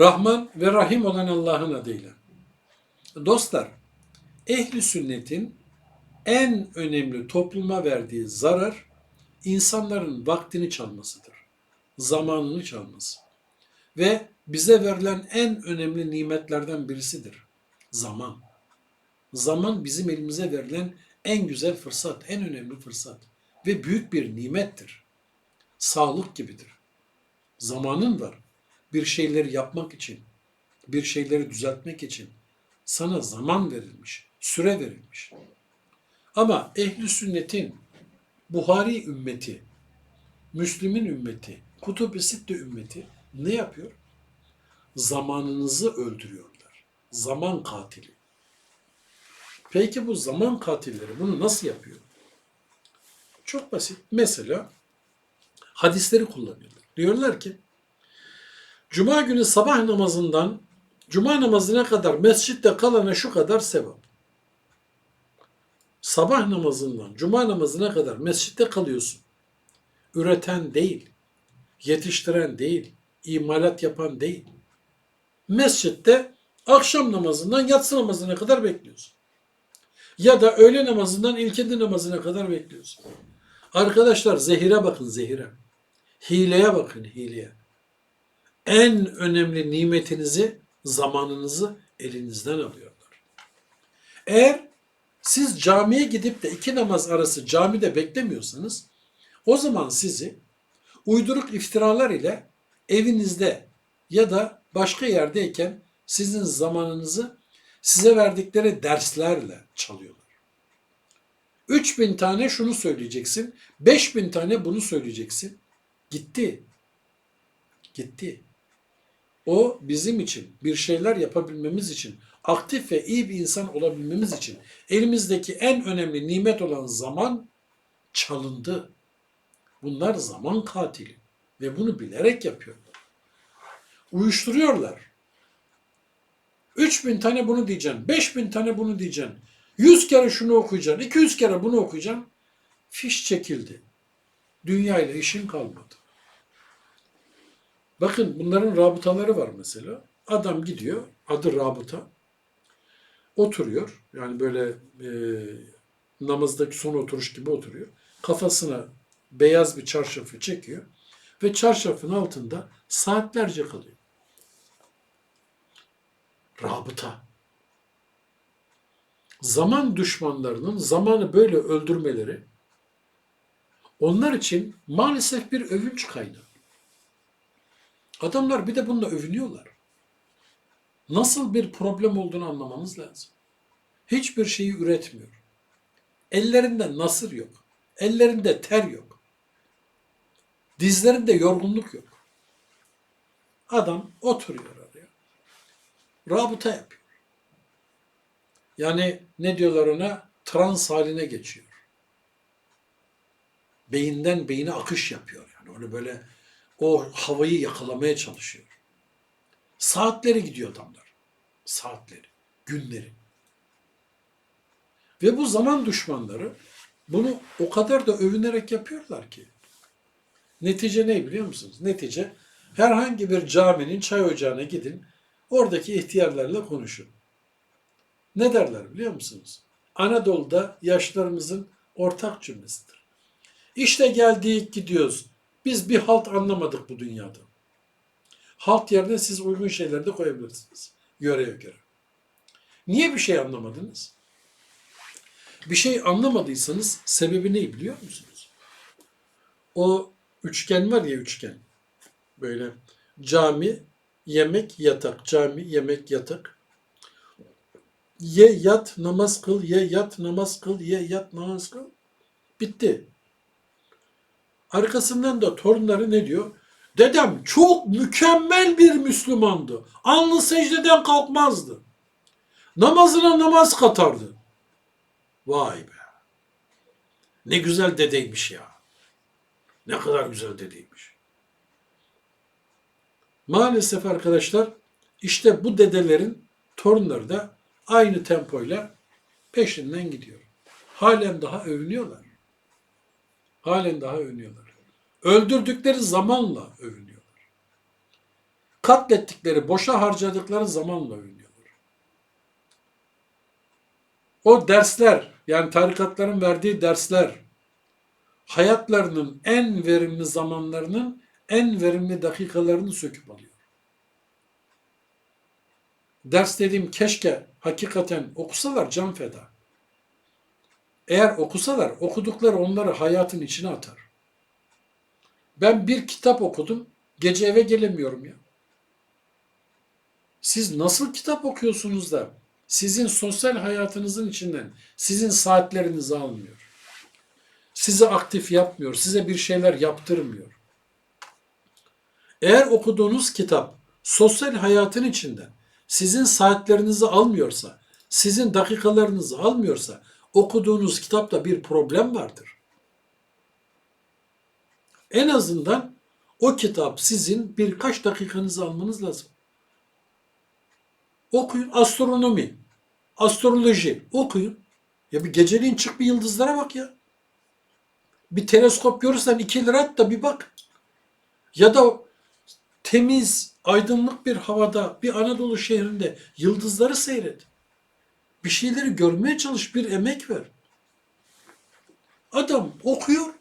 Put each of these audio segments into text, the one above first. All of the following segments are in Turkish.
Rahman ve Rahim olan Allah'ın adıyla. Dostlar, ehli sünnetin en önemli topluma verdiği zarar insanların vaktini çalmasıdır. Zamanını çalması. Ve bize verilen en önemli nimetlerden birisidir. Zaman. Zaman bizim elimize verilen en güzel fırsat, en önemli fırsat ve büyük bir nimettir. Sağlık gibidir. Zamanın var. Bir şeyleri yapmak için, bir şeyleri düzeltmek için sana zaman verilmiş, süre verilmiş. Ama ehli sünnetin Buhari ümmeti, Müslüm'ün ümmeti, Kutub-i Sitte ümmeti ne yapıyor? Zamanınızı öldürüyorlar. Zaman katili. Peki bu zaman katilleri bunu nasıl yapıyor? Çok basit. Mesela hadisleri kullanıyorlar. Diyorlar ki Cuma günü sabah namazından Cuma namazına kadar mescitte kalana şu kadar sevap. Sabah namazından Cuma namazına kadar mescitte kalıyorsun. Üreten değil, yetiştiren değil, imalat yapan değil. Mescitte akşam namazından yatsı namazına kadar bekliyorsun. Ya da öğle namazından ilkindi namazına kadar bekliyorsun. Arkadaşlar zehire bakın zehire. Hileye bakın hileye. En önemli nimetinizi, zamanınızı elinizden alıyorlar. Eğer siz camiye gidip de iki namaz arası camide beklemiyorsanız o zaman sizi uyduruk iftiralar ile evinizde ya da başka yerdeyken sizin zamanınızı size verdikleri derslerle çalıyorlar. 3000 tane şunu söyleyeceksin, 5000 tane bunu söyleyeceksin. Gitti. Gitti. O bizim için bir şeyler yapabilmemiz için, aktif ve iyi bir insan olabilmemiz için elimizdeki en önemli nimet olan zaman çalındı. Bunlar zaman katili ve bunu bilerek yapıyorlar. Uyuşturuyorlar. 3000 tane bunu diyeceksin, 5000 tane bunu diyeceksin, 100 kere şunu okuyacaksın, 200 kere bunu okuyacaksın. Fiş çekildi. Dünya ile işin kalmadı. Bakın bunların rabıtaları var mesela. Adam gidiyor, adı rabıta. Oturuyor, yani böyle e, namazdaki son oturuş gibi oturuyor. Kafasına beyaz bir çarşafı çekiyor ve çarşafın altında saatlerce kalıyor. Rabıta. Zaman düşmanlarının zamanı böyle öldürmeleri onlar için maalesef bir övünç kaynağı. Adamlar bir de bununla övünüyorlar. Nasıl bir problem olduğunu anlamamız lazım. Hiçbir şeyi üretmiyor. Ellerinde nasır yok. Ellerinde ter yok. Dizlerinde yorgunluk yok. Adam oturuyor oraya. Rabıta yapıyor. Yani ne diyorlar ona? Trans haline geçiyor. Beyinden beyine akış yapıyor. Yani onu böyle o havayı yakalamaya çalışıyor. Saatleri gidiyor adamlar. Saatleri, günleri. Ve bu zaman düşmanları bunu o kadar da övünerek yapıyorlar ki. Netice ne biliyor musunuz? Netice herhangi bir caminin çay ocağına gidin, oradaki ihtiyarlarla konuşun. Ne derler biliyor musunuz? Anadolu'da yaşlarımızın ortak cümlesidir. İşte geldik gidiyoruz. Biz bir halt anlamadık bu dünyada. Halt yerine siz uygun şeyler de koyabilirsiniz. Yöreye göre. Niye bir şey anlamadınız? Bir şey anlamadıysanız sebebi ne biliyor musunuz? O üçgen var ya üçgen. Böyle cami, yemek, yatak. Cami, yemek, yatak. Ye yat namaz kıl, ye yat namaz kıl, ye yat namaz kıl. Bitti. Arkasından da torunları ne diyor? Dedem çok mükemmel bir Müslümandı. Alnı secdeden kalkmazdı. Namazına namaz katardı. Vay be. Ne güzel dedeymiş ya. Ne kadar güzel dedeymiş. Maalesef arkadaşlar işte bu dedelerin torunları da aynı tempoyla peşinden gidiyor. Halen daha övünüyorlar. Halen daha övünüyorlar. Öldürdükleri zamanla övünüyorlar. katlettikleri, boşa harcadıkları zamanla oynuyorlar. O dersler, yani tarikatların verdiği dersler, hayatlarının en verimli zamanlarının en verimli dakikalarını söküp alıyor. Ders dediğim keşke hakikaten okusalar can feda. Eğer okusalar, okudukları onları hayatın içine atar. Ben bir kitap okudum, gece eve gelemiyorum ya. Siz nasıl kitap okuyorsunuz da sizin sosyal hayatınızın içinden sizin saatlerinizi almıyor. Sizi aktif yapmıyor, size bir şeyler yaptırmıyor. Eğer okuduğunuz kitap sosyal hayatın içinden sizin saatlerinizi almıyorsa, sizin dakikalarınızı almıyorsa okuduğunuz kitapta bir problem vardır. En azından o kitap sizin birkaç dakikanızı almanız lazım. Okuyun astronomi, astroloji okuyun. Ya bir geceliğin çık bir yıldızlara bak ya. Bir teleskop görürsen iki lira at da bir bak. Ya da temiz, aydınlık bir havada bir Anadolu şehrinde yıldızları seyret. Bir şeyleri görmeye çalış, bir emek ver. Adam okuyor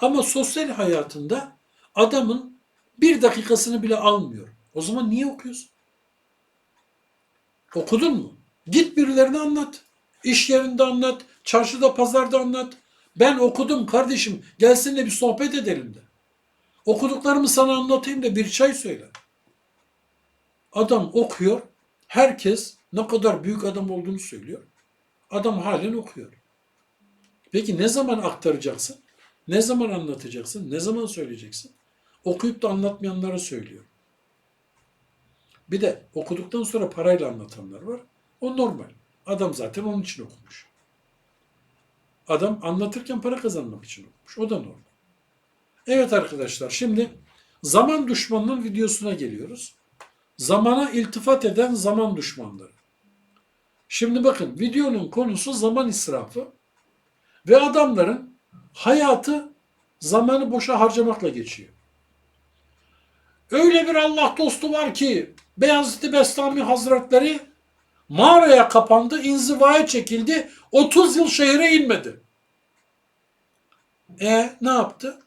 ama sosyal hayatında adamın bir dakikasını bile almıyor. O zaman niye okuyorsun? Okudun mu? Git birilerine anlat. İş yerinde anlat, çarşıda, pazarda anlat. Ben okudum kardeşim, gelsin de bir sohbet edelim de. Okuduklarımı sana anlatayım da bir çay söyle. Adam okuyor, herkes ne kadar büyük adam olduğunu söylüyor. Adam halen okuyor. Peki ne zaman aktaracaksın? Ne zaman anlatacaksın? Ne zaman söyleyeceksin? Okuyup da anlatmayanlara söylüyor. Bir de okuduktan sonra parayla anlatanlar var. O normal. Adam zaten onun için okumuş. Adam anlatırken para kazanmak için okumuş. O da normal. Evet arkadaşlar şimdi zaman düşmanının videosuna geliyoruz. Zamana iltifat eden zaman düşmanları. Şimdi bakın videonun konusu zaman israfı ve adamların hayatı zamanı boşa harcamakla geçiyor. Öyle bir Allah dostu var ki Beyazıt Bestami Hazretleri mağaraya kapandı, inzivaya çekildi, 30 yıl şehre inmedi. E ne yaptı?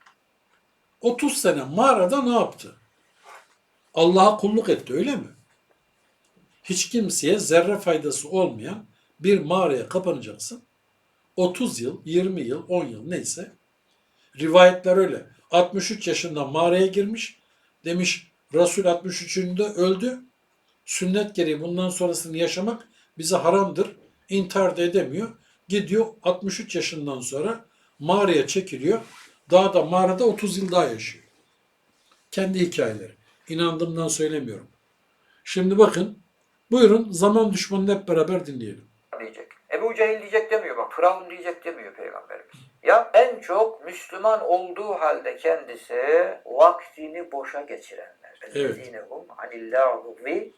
30 sene mağarada ne yaptı? Allah'a kulluk etti öyle mi? Hiç kimseye zerre faydası olmayan bir mağaraya kapanacaksın. 30 yıl, 20 yıl, 10 yıl neyse. Rivayetler öyle. 63 yaşında mağaraya girmiş. Demiş Resul 63'ünde öldü. Sünnet gereği bundan sonrasını yaşamak bize haramdır. İntihar da edemiyor. Gidiyor 63 yaşından sonra mağaraya çekiliyor. Dağda mağarada 30 yıl daha yaşıyor. Kendi hikayeleri. İnandığımdan söylemiyorum. Şimdi bakın Buyurun zaman düşmanını hep beraber dinleyelim. Diyecek. Ebu Cehil diyecek demiyor bak. Firavun diyecek demiyor Peygamberimiz. Ya en çok Müslüman olduğu halde kendisi vaktini boşa geçirenler. Evet. Ve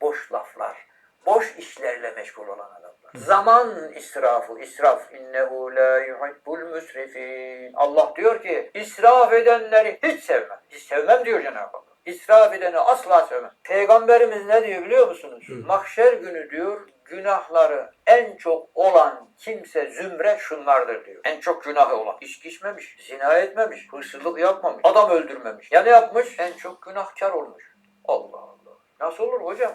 boş laflar. Boş işlerle meşgul olan adamlar. Zaman israfı, israf. İnnehu la yuhibbul müsrifin. Allah diyor ki israf edenleri hiç sevmem. Hiç sevmem diyor Cenab-ı Hak. İsraf edeni asla sevmem. Peygamberimiz ne diyor biliyor musunuz? Hı. Mahşer günü diyor günahları en çok olan kimse zümre şunlardır diyor. En çok günahı olan. İçki içmemiş, zina etmemiş, hırsızlık yapmamış, adam öldürmemiş. Ya ne yapmış? En çok günahkar olmuş. Allah Allah. Nasıl olur hocam?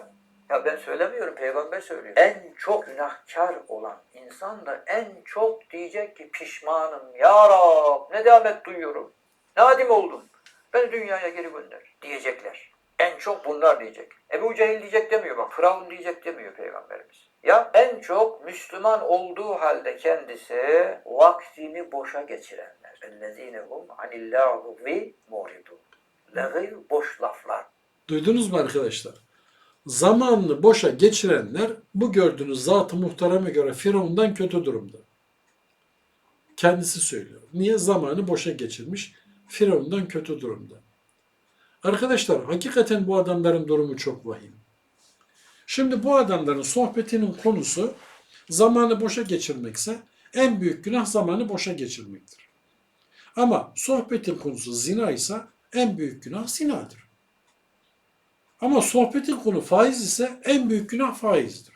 Ya ben söylemiyorum, peygamber söylüyor. En çok günahkar olan insan da en çok diyecek ki pişmanım. Ya Rab ne demet duyuyorum. Nadim oldum. Beni dünyaya geri gönder diyecekler. En çok bunlar diyecek. Ebu Cehil diyecek demiyor bak. Firavun diyecek demiyor Peygamberimiz. Ya en çok Müslüman olduğu halde kendisi vaktini boşa geçirenler. اَلَّذ۪ينَهُمْ عَنِ اللّٰهُ مُعْرِضُونَ Lagıy boş laflar. Duydunuz mu arkadaşlar? Zamanını boşa geçirenler bu gördüğünüz zat-ı muhtereme göre Firavun'dan kötü durumda. Kendisi söylüyor. Niye? Zamanı boşa geçirmiş. Firavun'dan kötü durumda. Arkadaşlar hakikaten bu adamların durumu çok vahim. Şimdi bu adamların sohbetinin konusu zamanı boşa geçirmekse en büyük günah zamanı boşa geçirmektir. Ama sohbetin konusu zina ise en büyük günah zinadır. Ama sohbetin konu faiz ise en büyük günah faizdir.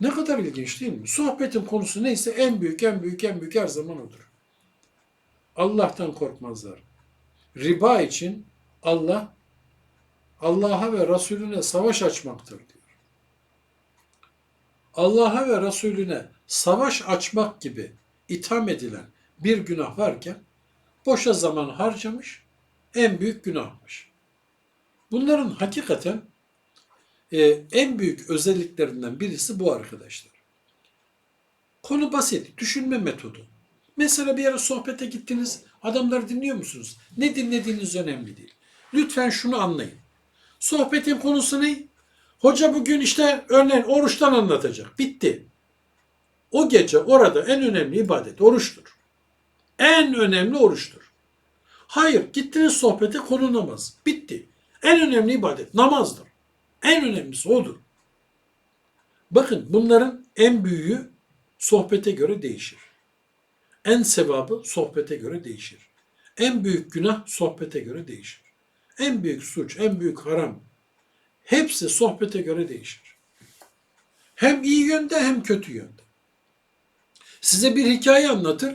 Ne kadar ilginç değil mi? Sohbetin konusu neyse en büyük, en büyük, en büyük her zaman odur. Allah'tan korkmazlar. Riba için Allah Allah'a ve Resulüne savaş açmaktır diyor. Allah'a ve Resulüne savaş açmak gibi itham edilen bir günah varken boşa zaman harcamış en büyük günahmış. Bunların hakikaten e, en büyük özelliklerinden birisi bu arkadaşlar. Konu basit, düşünme metodu. Mesela bir yere sohbete gittiniz, adamları dinliyor musunuz? Ne dinlediğiniz önemli değil. Lütfen şunu anlayın. Sohbetin konusu ne? Hoca bugün işte örneğin oruçtan anlatacak. Bitti. O gece orada en önemli ibadet oruçtur. En önemli oruçtur. Hayır, gittiniz sohbete konu namaz. Bitti. En önemli ibadet namazdır. En önemlisi odur. Bakın bunların en büyüğü sohbete göre değişir. En sevabı sohbete göre değişir. En büyük günah sohbete göre değişir. En büyük suç, en büyük haram hepsi sohbete göre değişir. Hem iyi yönde hem kötü yönde. Size bir hikaye anlatır.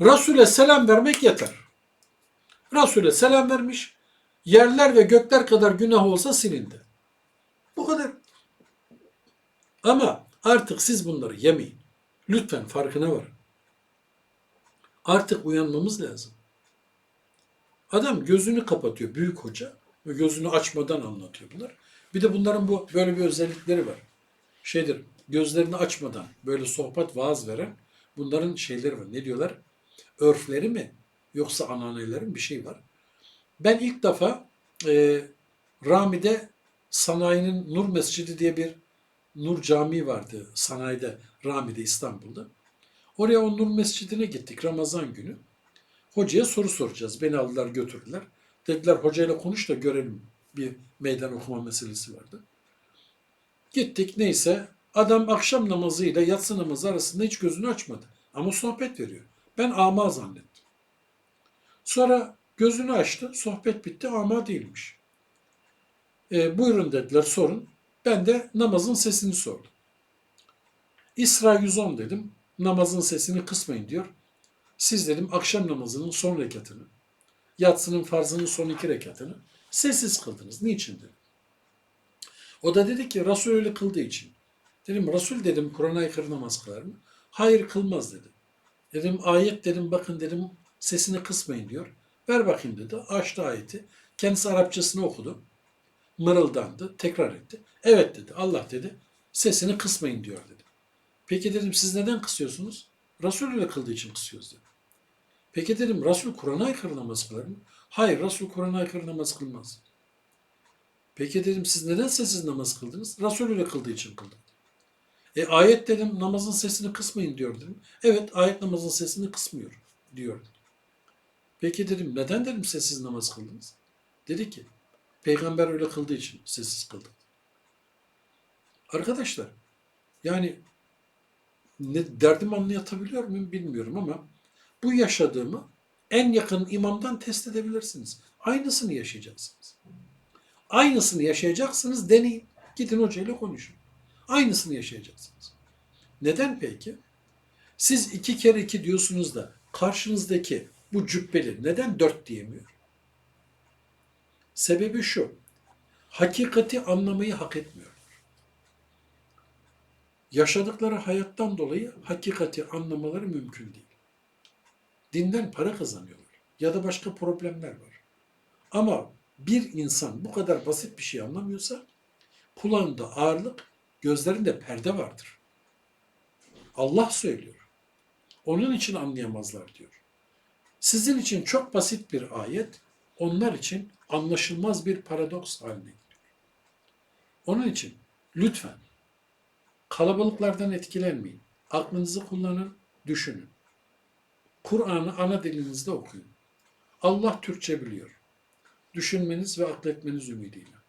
Resul'e selam vermek yeter. Resul'e selam vermiş. Yerler ve gökler kadar günah olsa silindi. Bu kadar. Ama artık siz bunları yemeyin. Lütfen farkına varın. Artık uyanmamız lazım. Adam gözünü kapatıyor büyük hoca ve gözünü açmadan anlatıyor bunlar. Bir de bunların bu böyle bir özellikleri var. Şeydir gözlerini açmadan böyle sohbet vaaz veren bunların şeyleri var. Ne diyorlar? Örfleri mi? Yoksa ananelerin bir şey var. Ben ilk defa e, Rami'de sanayinin Nur Mescidi diye bir Nur Camii vardı sanayide Rami'de İstanbul'da. Oraya o Nur Mescidi'ne gittik Ramazan günü. Hocaya soru soracağız. Beni aldılar götürdüler. Dediler hocayla konuş da görelim. Bir meydan okuma meselesi vardı. Gittik neyse adam akşam namazıyla yatsı namazı arasında hiç gözünü açmadı. Ama sohbet veriyor. Ben ama zannettim. Sonra gözünü açtı. Sohbet bitti. Ama değilmiş. E, buyurun dediler sorun. Ben de namazın sesini sordum. İsra 110 dedim. Namazın sesini kısmayın diyor. Siz dedim akşam namazının son rekatını, yatsının farzının son iki rekatını sessiz kıldınız. Niçin dedim. O da dedi ki Resul öyle kıldığı için. Dedim Resul dedim Kur'an'a aykırı namaz kılar mı? Hayır kılmaz dedi. Dedim ayet dedim bakın dedim sesini kısmayın diyor. Ver bakayım dedi. Açtı ayeti. Kendisi Arapçasını okudu. Mırıldandı. Tekrar etti. Evet dedi. Allah dedi. Sesini kısmayın diyor dedi. Peki dedim siz neden kısıyorsunuz? Resul öyle kıldığı için kısıyoruz dedi. Peki dedim Resul Kur'an'a aykırı namaz kılar mı? Hayır Resul Kur'an'a aykırı namaz kılmaz. Peki dedim siz neden sessiz namaz kıldınız? Resul öyle kıldığı için kıldık. E ayet dedim namazın sesini kısmayın diyor dedim. Evet ayet namazın sesini kısmıyor diyor. Peki dedim neden dedim sessiz namaz kıldınız? Dedi ki peygamber öyle kıldığı için sessiz kıldık. Arkadaşlar yani ne, derdimi anlayatabiliyor muyum bilmiyorum ama bu yaşadığımı en yakın imamdan test edebilirsiniz. Aynısını yaşayacaksınız. Aynısını yaşayacaksınız deneyin. Gidin hocayla konuşun. Aynısını yaşayacaksınız. Neden peki? Siz iki kere iki diyorsunuz da karşınızdaki bu cübbeli neden dört diyemiyor? Sebebi şu. Hakikati anlamayı hak etmiyor. Yaşadıkları hayattan dolayı hakikati anlamaları mümkün değil. Dinden para kazanıyorlar ya da başka problemler var. Ama bir insan bu kadar basit bir şey anlamıyorsa kulağında ağırlık, gözlerinde perde vardır. Allah söylüyor. Onun için anlayamazlar diyor. Sizin için çok basit bir ayet, onlar için anlaşılmaz bir paradoks haline geliyor. Onun için lütfen kalabalıklardan etkilenmeyin. Aklınızı kullanın, düşünün. Kur'an'ı ana dilinizde okuyun. Allah Türkçe biliyor. Düşünmeniz ve akletmeniz ümidiyle.